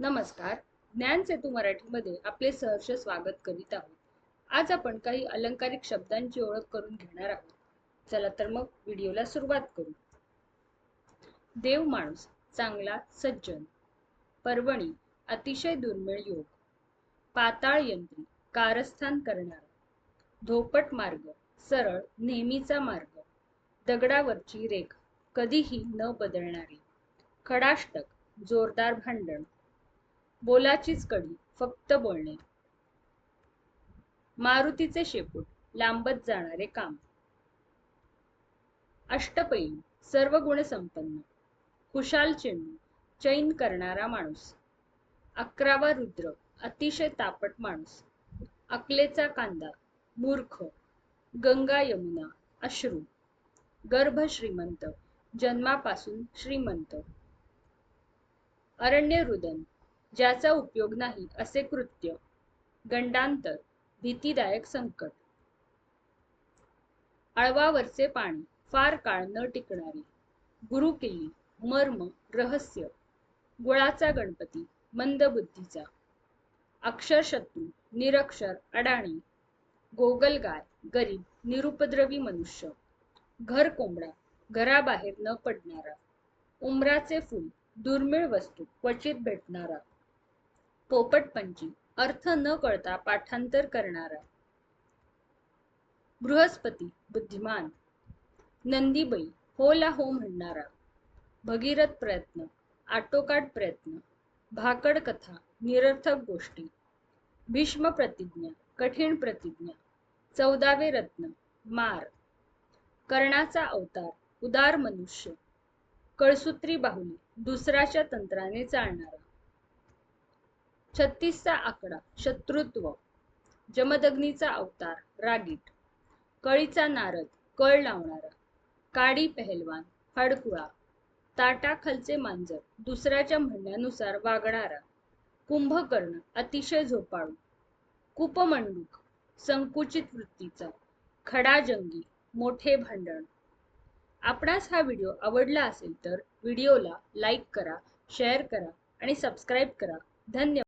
नमस्कार. ज्ञान सेतू मराठीमध्ये आपले सहर्ष स्वागत करीत आहोत. आज आपण काही अलंकारिक शब्दांची ओळख करून घेणार आहोत. चला तर मग व्हिडिओला सुरुवात करू. देव माणूस चांगला सज्जन पर्वणी अतिशय दुर्मिळ योग पाताळ यंत्री कारस्थान करणारा धोपट मार्ग सरळ नेहमीचा मार्ग दगडावरची रेख कधीही न बदलणारी खडाष्टक जोरदार भांडण बोलाचीच कडी फक्त बोलणे. मारुतीचे शेपूट लांबत जाणारे काम. अष्टपैलू सर्व गुण संपन्न कुशाल चेंडू चैन करणारा माणूस. अकरावा रुद्र अतिशय तापट माणूस. अकलेचा कांदा मूर्ख. गंगा यमुना अश्रू. गर्भ श्रीमंत जन्मापासून श्रीमंत. अरण्य रुदन ज्याचा उपयोग नाही असे कृत्य. गंडांतर भीतीदायक संकट. आळवावरचे पाणी फार काळ न टिकणारे. गुरुकिल्ली मर्म रहस्य. गुळाचा गणपती मंदबुद्धीचा. अक्षरशत्रू निरक्षर अडाणी. गोगलगाय गरीब निरुपद्रवी मनुष्य. घर कोंबडा घराबाहेर न पडणारा. उमराचे फूल दुर्मिळ वस्तू क्वचित भेटणारा. पोपटपंची अर्थ न कळता पाठांतर करणारा. बृहस्पती बुद्धिमान. नंदीबाई होला हो म्हणणारा. भगीरथ प्रयत्न आटोकाट प्रयत्न. भाकड कथा निरर्थक गोष्टी. भीष्म प्रतिज्ञा कठीण प्रतिज्ञा. चौदावे रत्न मार. कर्णाचा अवतार उदार मनुष्य. कळसूत्री बाहुली दुसऱ्याच्या तंत्राने चालणारा. छत्तीसचा आकडा शत्रुत्व जमदग्नीचा अवतार रागीट कळीचा नारद कळ लावणारा काडी पहलवान हडकुळा ताटाखालचे मांजर दुसऱ्याच्या म्हणण्यानुसार वागणारा कुंभकर्ण अतिशय झोपाळू कुपमंडूक संकुचित वृत्तीचा खडाजंगी मोठे भांडण. आपणास हा व्हिडिओ आवडला असेल तर व्हिडिओला लाईक करा शेअर करा आणि सबस्क्राईब करा. धन्यवाद.